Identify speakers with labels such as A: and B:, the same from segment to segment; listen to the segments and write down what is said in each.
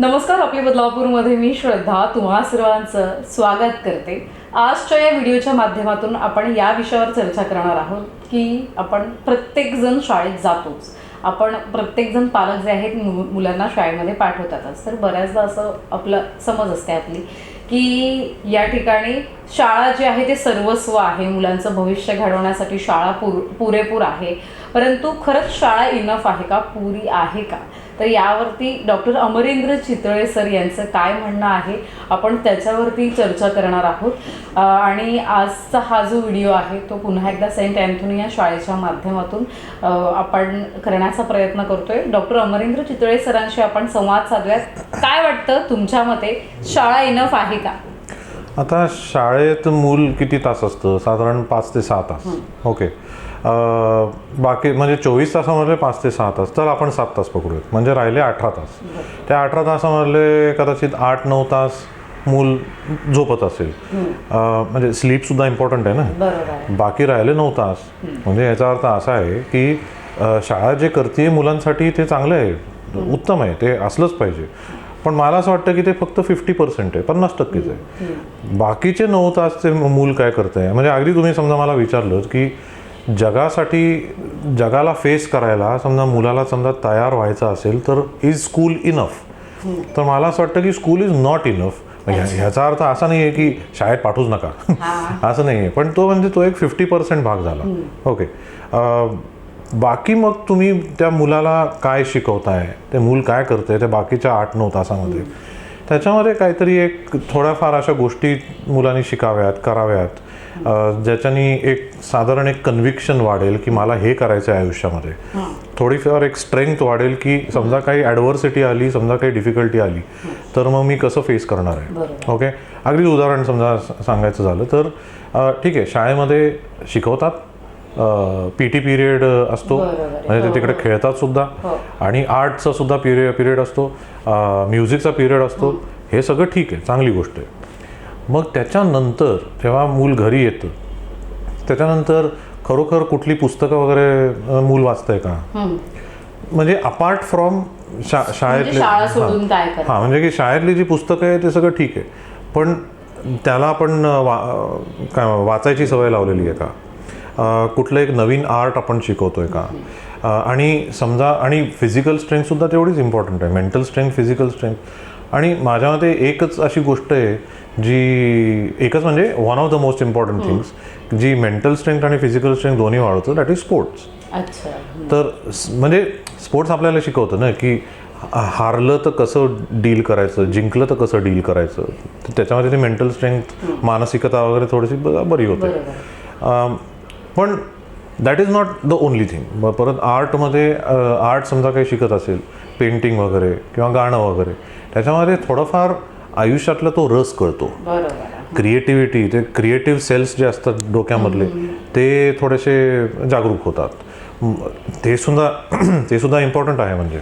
A: नमस्कार आपल्या बदलापूरमध्ये मी श्रद्धा तुम्हा सर्वांचं स्वागत करते. आजच्या या व्हिडिओच्या माध्यमातून आपण या विषयावर चर्चा करणार आहोत की आपण प्रत्येकजण शाळेत जातोच. आपण प्रत्येकजण पालक जे आहेत मु मुलांना शाळेमध्ये पाठवतातच तर बऱ्याचदा असं आपलं समज असते आपली की या ठिकाणी शाळा जी आहे ते सर्वस्व आहे. मुलांचं भविष्य घडवण्यासाठी शाळा पुर पुरेपूर आहे. परंतु खरंच शाळा इनफ आहे का? पुरी आहे का? तर यावरती डॉक्टर अमरेंद्र चितळे सर यांचं काय म्हणणं आहे आपण त्याच्यावरती चर्चा करणार आहोत. आणि आजचा हा जो व्हिडिओ आहे तो पुन्हा एकदा सेंट अँथोनी या शाळेच्या माध्यमातून आपण करण्याचा प्रयत्न करतोय. डॉक्टर अमरेंद्र चितळे सरांशी आपण संवाद साधूयात. काय वाटतं? तुमच्या मते शाळा इनफ आहे का?
B: आता शाळेत मूल किती तास असतं? साधारण पाच ते सहा तास. ओके. बाकी म्हणजे चोवीस तासामधले पाच ते सहा तास. तर आपण सात तास पकडूयात. म्हणजे राहिले अठरा तास. त्या अठरा तासामधले कदाचित आठ नऊ तास मूल झोपत असेल. म्हणजे स्लीपसुद्धा इम्पॉर्टंट आहे ना? बाकी राहिले नऊ तास. म्हणजे याचा अर्थ असा आहे की शाळा जे करते मुलांसाठी ते चांगलं आहे. उत्तम आहे. ते असलंच पाहिजे. पण मला असं वाटतं की ते फक्त फिफ्टी पर्सेंट आहे पन्नास टक्केच आहे. बाकीचे नऊ तास ते मूल काय करत आहे म्हणजे अगदी तुम्ही समजा मला विचारलं की जगासाठी जगाला फेस करायला समजा मुलाला समजा तयार व्हायचं असेल तर इज स्कूल इनफ तर मला असं वाटतं की स्कूल इज नॉट इनफ ह्याचा अर्थ असा नाही आहे की शाळेत पाठवूच नका. असं नाही आहे पण तो म्हणजे तो एक फिफ्टी पर्सेंट भाग झाला. ओके बाकी मग तुम्ही त्या मुलाला काय शिकवताय? ते मूल काय करतंय? ते बाकीच्या आठ नऊ तासामध्ये. त्याच्यामध्ये काहीतरी एक थोड्याफार अशा गोष्टी मुलांनी शिकाव्यात कराव्यात. ज्याच्यानी एक साधारण एक कन्व्हिक्शन वाढेल की मला हे करायचं आहे आयुष्यामध्ये थोडीफार एक स्ट्रेंथ वाढेल की समजा काही ॲडव्हर्सिटी आली समजा काही डिफिकल्टी आली तर मग मी कसं फेस करणार आहे. ओके? अगदी उदाहरण समजा सांगायचं झालं तर ठीक आहे शाळेमध्ये शिकवतात पी टी पिरियड असतो. म्हणजे ते
A: हो,
B: तिकडे
A: हो.
B: खेळतात सुद्धा.
A: हो.
B: आणि आर्टचा सुद्धा पिरियड पिरियड असतो. म्युझिकचा पिरियड असतो. हे. सगळं ठीक आहे. चांगली गोष्ट आहे. मग त्याच्यानंतर जेव्हा मूल घरी येतं त्याच्यानंतर खरोखर कुठली पुस्तकं वगैरे मूल वाचतंय का. म्हणजे अपार्ट फ्रॉम शा शाळेतले
A: म्हणजे शाळा सोडून
B: हां. म्हणजे की शाळेतली जी पुस्तकं आहे ते सगळं ठीक आहे. पण त्याला आपण वा काय वाचायची सवय लावलेली आहे का? कुठलं एक नवीन आर्ट आपण शिकवतोय का? आणि समजा आणि फिजिकल स्ट्रेंथसुद्धा तेवढीच इम्पॉर्टंट आहे. मेंटल स्ट्रेंथ फिजिकल स्ट्रेंथ आणि माझ्या मते एकच अशी गोष्ट आहे जी एकच म्हणजे one of the most important things G mental strength आणि फिजिकल स्ट्रेंथ दोन्ही वाढवतं दॅट इज स्पोर्ट्स
A: अच्छा.
B: तर म्हणजे स्पोर्ट्स आपल्याला शिकवतं ना की हारलं तर कसं डील करायचं जिंकलं तर कसं डील करायचं? तर त्याच्यामध्ये ते मेंटल स्ट्रेंथ मानसिकता वगैरे थोडीशी बरी होते. पण that is not the only thing परत आर्टमध्ये आर्ट समजा काही शिकत असेल पेंटिंग वगैरे किंवा गाणं वगैरे त्याच्यामध्ये थोडंफार आयुष्यातला तो रस कळतो. क्रिएटिव्हिटी ते क्रिएटिव्ह सेल्स जे असतात डोक्यामधले ते थोडेसे जागरूक होतात. ते सुद्धा ते सुद्धा इम्पॉर्टंट आहे म्हणजे.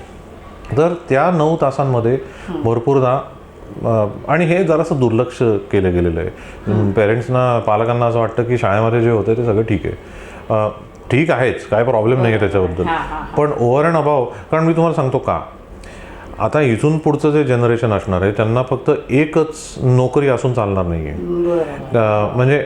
B: तर त्या नऊ तासांमध्ये भरपूरदा आणि हे जरासं दुर्लक्ष केलं गेलेलं आहे. पेरेंट्सना पालकांना असं वाटतं की शाळेमध्ये जे होतं ते सगळं ठीक आहे. ठीक आहेच काय प्रॉब्लेम नाही आहे त्याच्याबद्दल. पण ओव्हर अँड अबाव कारण मी तुम्हाला सांगतो का? आता इथून पुढचं जे जनरेशन असणार आहे त्यांना फक्त एकच नोकरी असून चालणार नाही आहे म्हणजे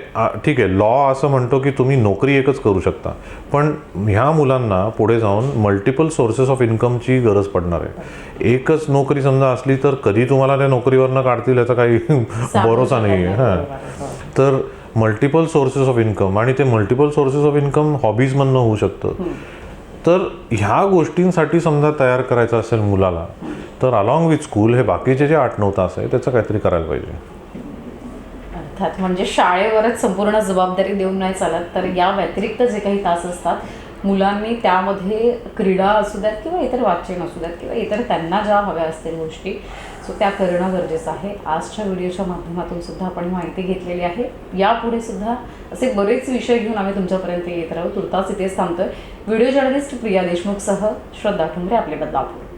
B: ठीक आहे लॉ असं म्हणतो की तुम्ही नोकरी एकच करू शकता. पण ह्या मुलांना पुढे जाऊन मल्टिपल सोर्सेस ऑफ इन्कमची गरज पडणार आहे. एकच नोकरी समजा असली तर कधी तुम्हाला त्या नोकरीवरनं काढतील याचा काही भरोसा नाही आहे हां. तर मल्टिपल सोर्सेस ऑफ इन्कम आणि ते मल्टिपल सोर्सेस ऑफ इन्कम हॉबीजमधनं होऊ शकतं. तर ह्या गोष्टींसाठी समजा तयार करायचं असेल मुलाला तर अलॉंग विथ स्कूल हे बाकीचे जे आठ नऊ तास आहे त्याचं काहीतरी करायला पाहिजे.
A: अर्थात म्हणजे शाळेवरच संपूर्ण जबाबदारी देऊन नाही चालत तर या व्यतिरिक्त जे काही तास असतात मुलांनी त्यामध्ये क्रीडा असू द्यात किंवा इतर वाचन असू द्यात किंवा इतर त्यांना ज्या हव्या असतील गोष्टी सो त्या करणं गरजेचं आहे. आजच्या व्हिडिओच्या माध्यमातून सुद्धा आपण माहिती घेतलेली आहे. यापुढे सुद्धा असे बरेच विषय घेऊन आम्ही तुमच्यापर्यंत येत राहू. तुर्तास इथेच थांबतोय. व्हिडिओ जर्नलिस्ट प्रिया देशमुखसह श्रद्धा ठुमरे आपले बदलापूर.